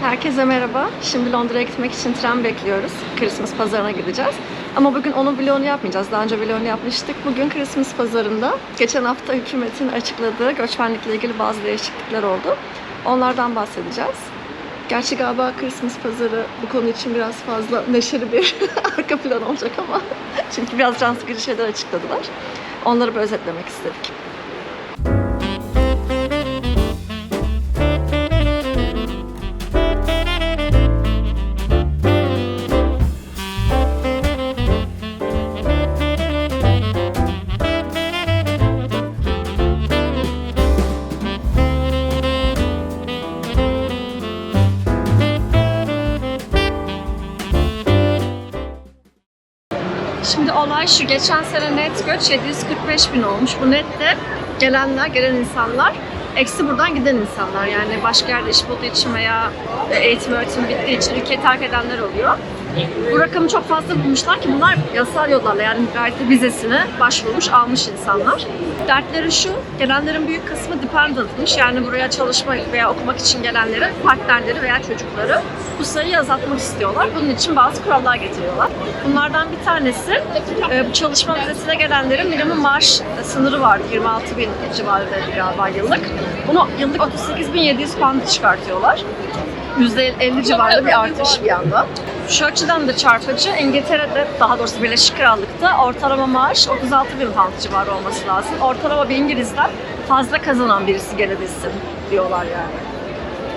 Herkese merhaba. Şimdi Londra'ya gitmek için tren bekliyoruz. Christmas pazarına gideceğiz. Ama bugün onun vlogunu yapmayacağız. Daha önce vlogunu yapmıştık. Bugün Christmas pazarında geçen hafta hükümetin açıkladığı göçmenlikle ilgili bazı değişiklikler oldu. Onlardan bahsedeceğiz. Gerçi galiba Christmas pazarı bu konu için biraz fazla neşeli bir arka plan olacak ama çünkü biraz can sıkıcı şeyler açıkladılar. Onları bir özetlemek istedik. Şimdi olay şu, geçen sene net göç 745 bin olmuş. Bu net de gelenler, gelen insanlar, eksi buradan giden insanlar. Yani başka yerde iş bulduğu için veya eğitim öğretim bittiği için ülkeyi terk edenler oluyor. Bu rakamı çok fazla bulmuşlar ki bunlar yasal yollarla yani de vizesine başvurmuş, almış insanlar. Dertleri şu, gelenlerin büyük kısmı dependentmış. Yani buraya çalışmak veya okumak için gelenlerin partnerleri veya çocukları bu sayıyı azaltmak istiyorlar. Bunun için bazı kurallar getiriyorlar. Bunlardan bir tanesi e, çalışma vizesine gelenlerin minimum maaş sınırı vardı. 26 bin civarında galiba yıllık. Bunu yıllık 38.700 pound çıkartıyorlar. %50 civarında bir artış bir anda. Şu açıdan da çarpıcı. İngiltere'de, daha doğrusu Birleşik Krallık'ta ortalama maaş 36 bin pound civarı olması lazım. Ortalama bir İngiliz'den fazla kazanan birisi gelebilsin diyorlar yani.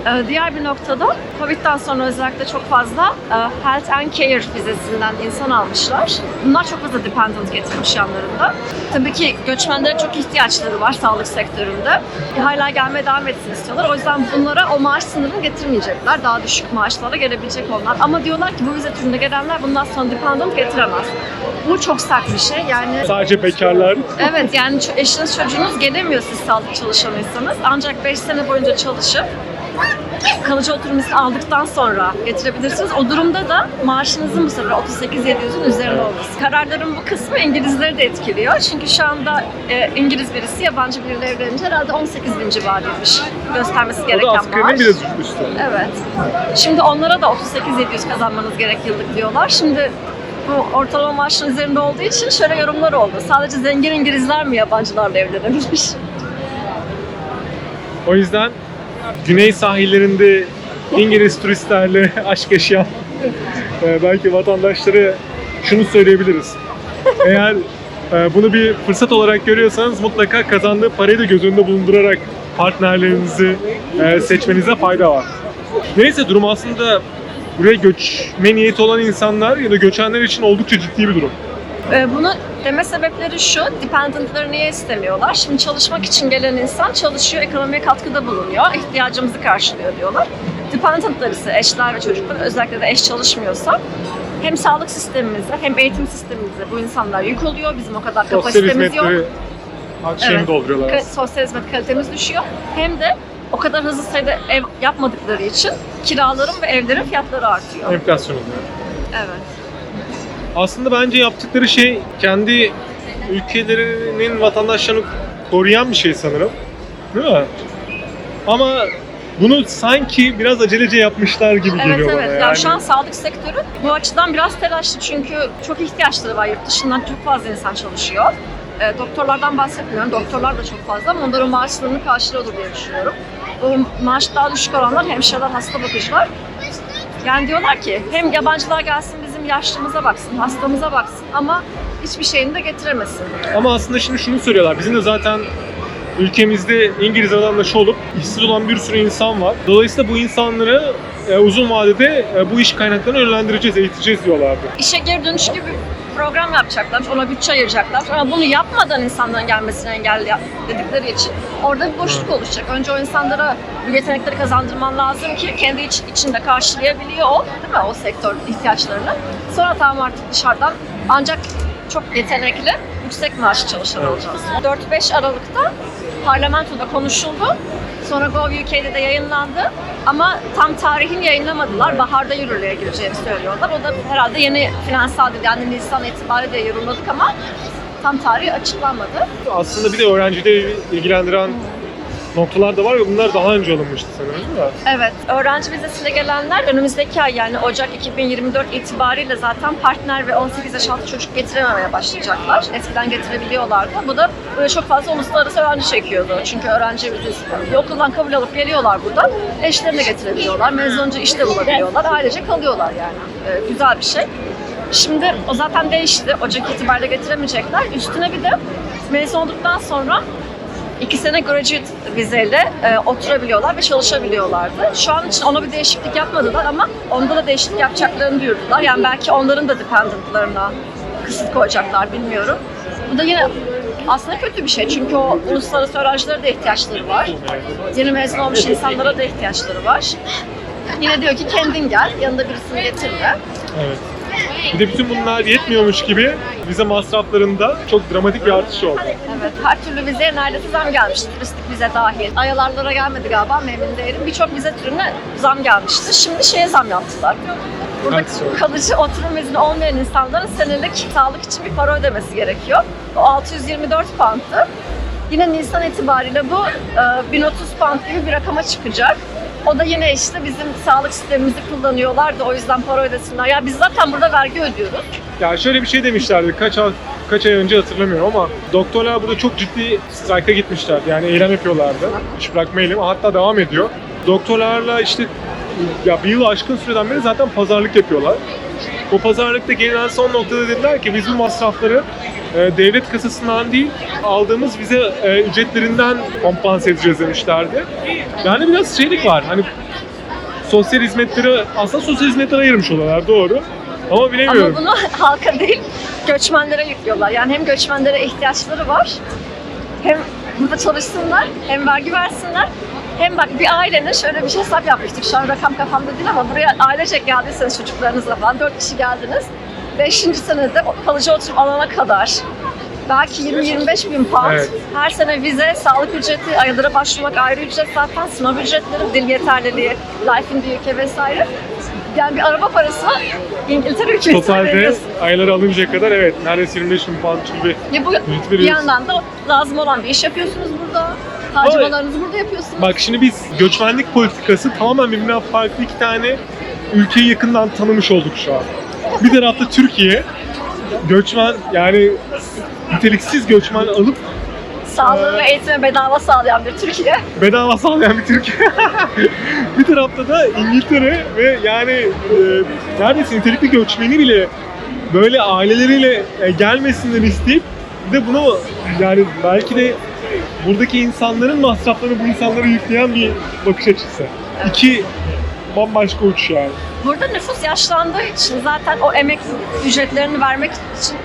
Ee, Diğer bir noktada Covid'den sonra özellikle çok fazla e, Health and Care vizesinden insan almışlar. Bunlar çok fazla dependent getirmiş yanlarında. Tabii ki göçmenlere çok ihtiyaçları var sağlık sektöründe. Hala gelmeye devam etsin istiyorlar. O yüzden bunlara o maaş sınırını getirmeyecekler. Daha düşük maaşlara gelebilecek onlar. Ama diyorlar ki bu vize türünde gelenler bundan sonra dependent getiremez. Bu çok sert bir şey. Yani Sadece bekarlar. Evet yani eşiniz çocuğunuz gelemiyor siz sağlık çalışanıysanız. Ancak 5 sene boyunca çalışıp kalıcı oturum izni aldıktan sonra getirebilirsiniz. O durumda da maaşınızın bu sefer 38-700'ün üzerinde olması. Kararların bu kısmı İngilizleri de etkiliyor. Çünkü şu anda e, İngiliz birisi yabancı biriyle evlenince herhalde 18 bin civarıymış göstermesi O gereken da maaş. askerinin biraz üstü. Evet. Şimdi onlara da 38-700 kazanmanız gerek yıllık diyorlar. Şimdi bu ortalama maaşın üzerinde olduğu için şöyle yorumlar oldu. Sadece zengin İngilizler mi yabancılarla evlenebilmiş? O yüzden güney sahillerinde İngiliz turistlerle aşk yaşayan e, belki vatandaşları şunu söyleyebiliriz. Eğer e, bunu bir fırsat olarak görüyorsanız mutlaka kazandığı parayı da göz önünde bulundurarak partnerlerinizi e, seçmenize fayda var. Neyse durum aslında buraya göçme niyeti olan insanlar ya da göçenler için oldukça ciddi bir durum. Ee, Bunu deme sebepleri şu, dependentları niye istemiyorlar? Şimdi çalışmak için gelen insan çalışıyor, ekonomiye katkıda bulunuyor, ihtiyacımızı karşılıyor diyorlar. Dependentlar ise eşler ve çocuklar, özellikle de eş çalışmıyorsa hem sağlık sistemimize hem eğitim sistemimize bu insanlar yük oluyor. Bizim o kadar Sosyal kapasitemiz yok. şeyini Evet. dolduruyorlar. Ka- sosyal hizmet kalitemiz düşüyor. Hem de o kadar hızlı sayıda ev yapmadıkları için kiraların ve evlerin fiyatları artıyor. Enflasyon oluyor. Evet. Aslında bence yaptıkları şey kendi ülkelerinin vatandaşlarını koruyan bir şey sanırım. Değil mi? Ama bunu sanki biraz acelece yapmışlar gibi Evet geliyor bana evet. yani. Yani şu an sağlık sektörü bu açıdan biraz telaşlı çünkü çok ihtiyaçları var. Yurt dışından çok fazla insan çalışıyor. E, doktorlardan bahsetmiyorum. Doktorlar da çok fazla ama onların maaşlarını karşılıyordur diye düşünüyorum. Bu maaş daha düşük olanlar hemşireler, hasta bakıcılar. Yani diyorlar ki hem yabancılar gelsin bizim yaşlımıza baksın, hastamıza baksın ama hiçbir şeyini de getiremesin. Ama aslında şimdi şunu söylüyorlar. Bizim de zaten ülkemizde İngiliz vatandaşı olup işsiz olan bir sürü insan var. Dolayısıyla bu insanları e, uzun vadede e, bu iş kaynaklarını yönlendireceğiz, eğiteceğiz diyorlardı. İşe geri dönüş gibi program yapacaklar, ona bütçe ayıracaklar. Ama bunu yapmadan insanların gelmesini engelledikleri için orada bir boşluk oluşacak. Önce o insanlara bu yetenekleri kazandırman lazım ki kendi iç, içinde karşılayabiliyor o, değil mi? O sektör ihtiyaçlarını. Sonra tamam artık dışarıdan ancak çok yetenekli, yüksek maaşlı çalışan olacağız. 4-5 Aralık'ta parlamentoda konuşuldu. Sonra Go UK'de de yayınlandı. Ama tam tarihini yayınlamadılar. Baharda yürürlüğe gireceğini söylüyorlar. O da herhalde yeni finansal dil yani Nisan itibariyle yayınladık ama tam tarihi açıklanmadı. Aslında bir de öğrencileri ilgilendiren noktalar da var ve bunlar daha önce alınmıştı sanırım mi? Evet, öğrenci vizesiyle gelenler önümüzdeki ay yani Ocak 2024 itibariyle zaten partner ve 18 yaş altı çocuk getirememeye başlayacaklar. Eskiden getirebiliyorlardı. Bu da çok fazla uluslararası öğrenci çekiyordu. Çünkü öğrenci vizesi okuldan kabul alıp geliyorlar buradan. Eşlerini de getirebiliyorlar. Mezun olunca işte bulabiliyorlar. Ailece kalıyorlar yani. Ee, güzel bir şey. Şimdi o zaten değişti. Ocak itibariyle getiremeyecekler. Üstüne bir de mezun olduktan sonra İki sene graduate vizeyle e, oturabiliyorlar ve çalışabiliyorlardı. Şu an için ona bir değişiklik yapmadılar ama onda da değişiklik yapacaklarını duyurdular. Yani belki onların da dependentlarına kısıt koyacaklar bilmiyorum. Bu da yine aslında kötü bir şey çünkü o uluslararası öğrencilere de ihtiyaçları var. Yeni mezun olmuş insanlara da ihtiyaçları var. Yine diyor ki kendin gel, yanında birisini getirme. Evet. Bir de bütün bunlar yetmiyormuş gibi vize masraflarında çok dramatik bir artış oldu. Evet, her türlü vizeye neredeyse zam gelmişti. Turistik vize dahil. Ayalarlara gelmedi galiba, memnun değilim. Birçok vize türüne zam gelmişti. Şimdi şeye zam yaptılar. Burada Hangisi kalıcı oturum izni olmayan insanların senelik sağlık için bir para ödemesi gerekiyor. O 624 pound'tı. Yine Nisan itibariyle bu e, 1030 pound gibi bir rakama çıkacak. O da yine işte bizim sağlık sistemimizi kullanıyorlar da o yüzden para ödesinler. Ya biz zaten burada vergi ödüyoruz. Ya şöyle bir şey demişlerdi kaç ay, kaç ay önce hatırlamıyorum ama doktorlar burada çok ciddi strike'a gitmişlerdi. Yani eylem yapıyorlardı. İş bırakma eylemi hatta devam ediyor. Doktorlarla işte ya bir yıl aşkın süreden beri zaten pazarlık yapıyorlar. Bu pazarlıkta gelinen son noktada dediler ki biz bu masrafları devlet kasasından değil aldığımız vize e, ücretlerinden kompanse edeceğiz demişlerdi. Yani biraz şeylik var. Hani sosyal hizmetleri aslında sosyal hizmetlere ayırmış oluyorlar doğru. Ama bilemiyorum. Ama bunu halka değil, göçmenlere yüklüyorlar. Yani hem göçmenlere ihtiyaçları var, hem burada çalışsınlar, hem vergi versinler. Hem bak bir ailenin şöyle bir şey hesap yapmıştık. Şu an rakam kafamda değil ama buraya ailecek geldiyseniz çocuklarınızla falan, dört kişi geldiniz. Beşinci senede kalıcı oturum alana kadar belki 20-25 bin pound. Evet. Her sene vize, sağlık ücreti, aylara başvurmak ayrı ücret zaten, sınav ücretleri, dil yeterliliği, life in the UK vesaire. Yani bir araba parası İngiltere hükümeti Totalde veriyorsun. ayları alınca kadar evet neredeyse 25 bin pound gibi. Ya bu bir yandan da lazım olan bir iş yapıyorsunuz burada. Harcamalarınızı burada yapıyorsunuz. Bak şimdi biz göçmenlik politikası tamamen birbirinden farklı iki tane ülkeyi yakından tanımış olduk şu an. Bir tarafta Türkiye, göçmen yani niteliksiz göçmen alıp Sağlığı ve eğitime bedava sağlayan bir Türkiye. bedava sağlayan bir Türkiye. bir tarafta da İngiltere ve yani e, neredeyse nitelikli göçmeni bile böyle aileleriyle e, gelmesinden isteyip bir de bunu yani belki de buradaki insanların masraflarını bu insanlara yükleyen bir bakış açısı. İki bambaşka uç yani. Burada nüfus yaşlandığı için zaten o emek ücretlerini vermek için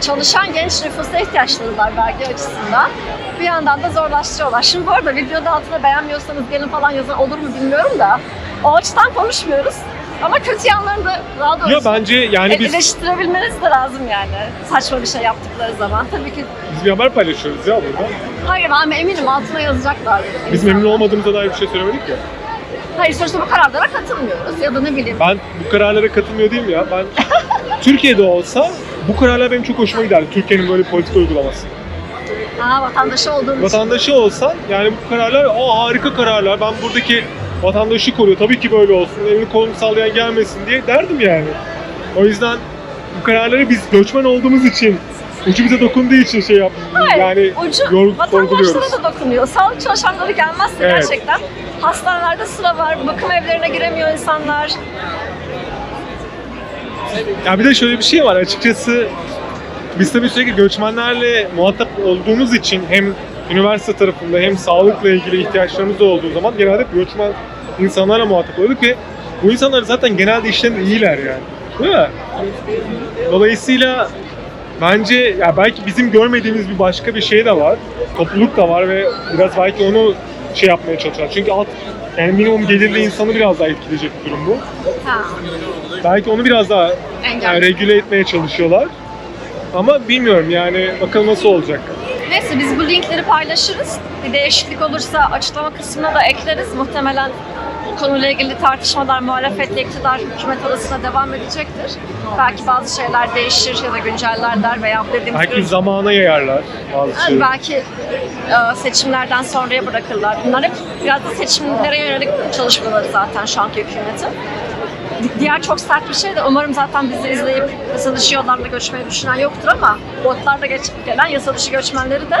çalışan genç nüfusa ihtiyaçları var vergi açısından. Bir yandan da zorlaştırıyorlar. Şimdi bu arada videoda altına beğenmiyorsanız gelin falan yazan olur mu bilmiyorum da o açıdan konuşmuyoruz. Ama kötü yanlarını da daha doğrusu Ya bence yani biz, eleştirebilmeniz de lazım yani saçma bir şey yaptıkları zaman. Tabii ki biz bir haber paylaşıyoruz ya burada. hayır ama eminim altına yazacaklar. Biz memnun olmadığımıza dair bir şey söylemedik ya. Hayır sonuçta bu kararlara katılmıyoruz ya da ne bileyim. Ben bu kararlara katılmıyor değilim ya. Ben Türkiye'de olsa bu kararlar benim çok hoşuma giderdi. Türkiye'nin böyle politika uygulaması. Ha vatandaşı olduğum için. Vatandaşı olsan yani bu kararlar o harika kararlar. Ben buradaki vatandaşı koruyor. Tabii ki böyle olsun. Elini kolunu sallayan gelmesin diye derdim yani. O yüzden bu kararları biz göçmen olduğumuz için ucu bize dokunduğu için şey yap Hayır, yani ucu yor- vatandaşlara da dokunuyor. Sağlık çalışanları gelmezse Evet. gerçekten hastanelerde sıra var, bakım evlerine giremiyor insanlar. Ya bir de şöyle bir şey var açıkçası biz tabii sürekli göçmenlerle muhatap olduğumuz için hem üniversite tarafında hem sağlıkla ilgili ihtiyaçlarımız da olduğu zaman genelde göçmen insanlarla muhatap olduk ve bu insanlar zaten genelde işlerinde iyiler yani. Değil mi? Dolayısıyla bence ya belki bizim görmediğimiz bir başka bir şey de var. Topluluk da var ve biraz belki onu şey yapmaya çalışıyorlar. Çünkü alt yani minimum gelirli insanı biraz daha etkileyecek bir durum bu. Ha. Belki onu biraz daha yani regüle etmeye çalışıyorlar. Ama bilmiyorum yani bakalım nasıl olacak. Neyse biz bu linkleri paylaşırız. Bir değişiklik olursa açıklama kısmına da ekleriz. Muhtemelen konuyla ilgili tartışmalar muhalefetle iktidar hükümet arasında devam edecektir. Belki bazı şeyler değişir ya da güncellerler veya dediğimiz Belki gibi zamana yayarlar bazı yani şeyleri. belki e, seçimlerden sonraya bırakırlar. Bunlar hep biraz da seçimlere yönelik çalışmaları zaten şu anki hükümetin. Di- Diğer çok sert bir şey de umarım zaten bizi izleyip yasa dışı yollarla göçmeyi düşünen yoktur ama botlarla geç, gelen yasa dışı göçmenleri de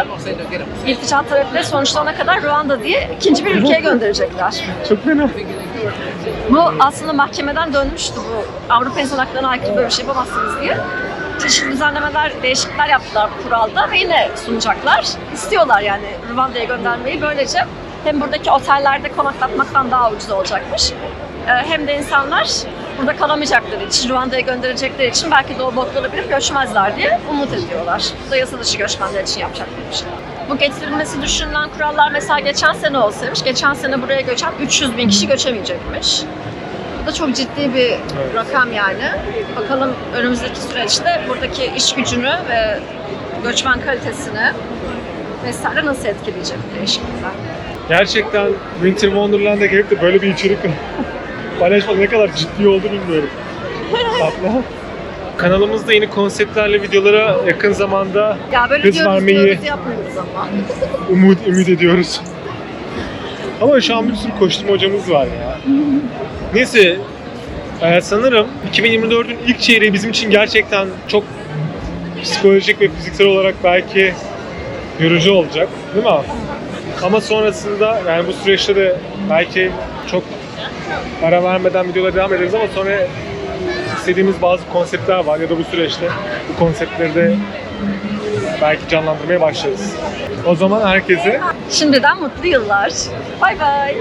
iltica talepleri sonuçlanana kadar Ruanda diye ikinci bir ülkeye gönderecekler. Çok fena. Bu aslında mahkemeden dönmüştü bu. Avrupa İnsan Hakları'na aykırı böyle bir şey yapamazsınız diye. Çeşitli düzenlemeler, değişiklikler yaptılar bu kuralda ve yine sunacaklar. İstiyorlar yani Rwanda'ya göndermeyi. Böylece hem buradaki otellerde konaklatmaktan daha ucuz olacakmış. Ee, Hem de insanlar burada kalamayacakları için, Rwanda'ya gönderecekleri için belki de o botlara binip göçmezler diye umut ediyorlar. Bu da yasa dışı göçmenler için yapacakları bir şey. Bu getirilmesi düşünülen kurallar mesela geçen sene olsaymış, geçen sene buraya göçen 300 bin kişi göçemeyecekmiş. Bu da çok ciddi bir rakam yani. Bakalım önümüzdeki süreçte buradaki iş gücünü ve göçmen kalitesini vesaire nasıl etkileyecek bu değişiklikler. Gerçekten Winter Wonderland'e gelip de böyle bir içerik paylaşmak ne kadar ciddi oldu bilmiyorum. Tatlı. Kanalımızda yeni konseptlerle videolara yakın zamanda Ya böyle Hız diyoruz vermeyi- diyoruz yapmıyoruz ama. umut ümit ediyoruz. Ama şu an bir sürü koşturma hocamız var ya. Neyse, e, sanırım 2024'ün ilk çeyreği bizim için gerçekten çok psikolojik ve fiziksel olarak belki yorucu olacak, değil mi? Ama sonrasında yani bu süreçte de belki çok ara vermeden videolara devam ederiz ama sonra istediğimiz bazı konseptler var ya da bu süreçte bu konseptleri de belki canlandırmaya başlarız. O zaman herkese Şimdiden mutlu yıllar. Bay bay.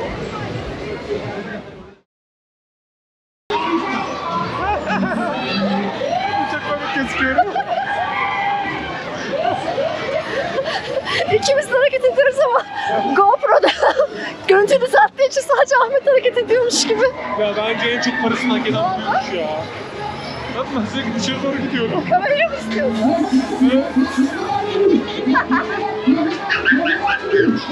İkimiz de hareket ediyoruz ama düzelttiği için sadece Ahmet hareket ediyormuş gibi. Ya bence en çok parasını hak eden olmuş ya. Yapma sürekli dışarı doğru gidiyorum. Kamera mı istiyorsun?